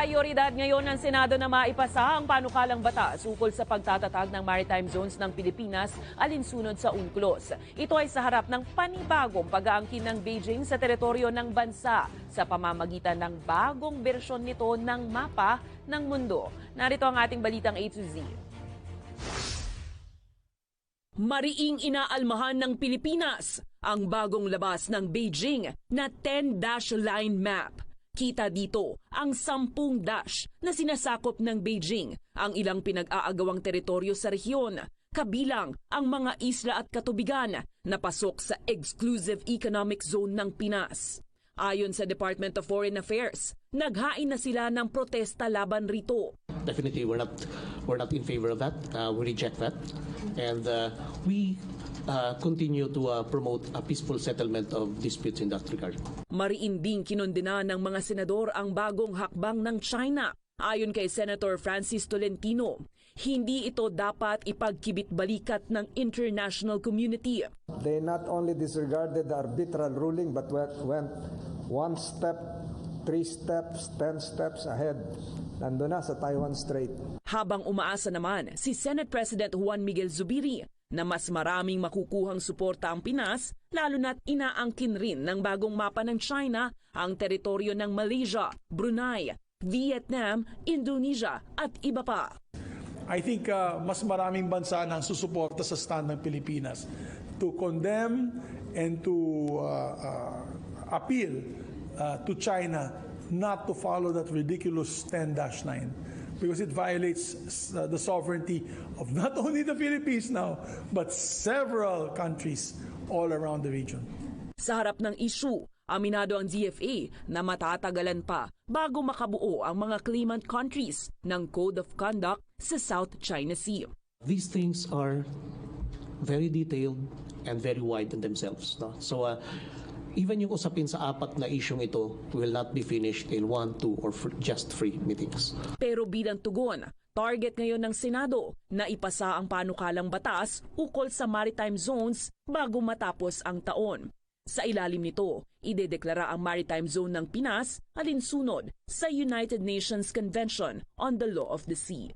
Prioridad ngayon ng Senado na maipasa ang panukalang batas ukol sa pagtatatag ng maritime zones ng Pilipinas alinsunod sa UNCLOS. Ito ay sa harap ng panibagong pag-aangkin ng Beijing sa teritoryo ng bansa sa pamamagitan ng bagong bersyon nito ng mapa ng mundo. Narito ang ating balitang A to Z. Mariing inaalmahan ng Pilipinas ang bagong labas ng Beijing na 10-dash line map. Kita dito ang sampung dash na sinasakop ng Beijing ang ilang pinag-aagawang teritoryo sa rehiyon, kabilang ang mga isla at katubigan na pasok sa exclusive economic zone ng Pinas. Ayon sa Department of Foreign Affairs, naghain na sila ng protesta laban rito. Definitely, we're not we're not in favor of that. Uh, we reject that, and uh, we uh, continue to uh, promote a peaceful settlement of disputes in that regard. Mariinding kinondena ng mga senador ang bagong hakbang ng China. Ayon kay Senator Francis Tolentino, hindi ito dapat ipagkibit-balikat ng international community. They not only disregarded the arbitral ruling but went, went one step, three steps, ten steps ahead. Nando na sa Taiwan Strait. Habang umaasa naman si Senate President Juan Miguel Zubiri na mas maraming makukuhang suporta ang Pinas lalo na't inaangkin rin ng bagong mapa ng China ang teritoryo ng Malaysia, Brunei, Vietnam, Indonesia at iba pa. I think uh, mas maraming bansa nang susuporta sa stand ng Pilipinas to condemn and to uh, uh, appeal uh, to China not to follow that ridiculous 10-9 because it violates uh, the sovereignty of not only the Philippines now but several countries all around the region. Sa harap ng issue, aminado ang DFA na matatagalan pa bago makabuo ang mga claimant countries ng Code of Conduct sa South China Sea. These things are very detailed and very wide in themselves. No? So, uh, even yung usapin sa apat na isyong ito will not be finished in one, two, or just three meetings. Pero bilang tugon, target ngayon ng Senado na ipasa ang panukalang batas ukol sa maritime zones bago matapos ang taon. Sa ilalim nito, idedeklara ang maritime zone ng Pinas alinsunod sa United Nations Convention on the Law of the Sea.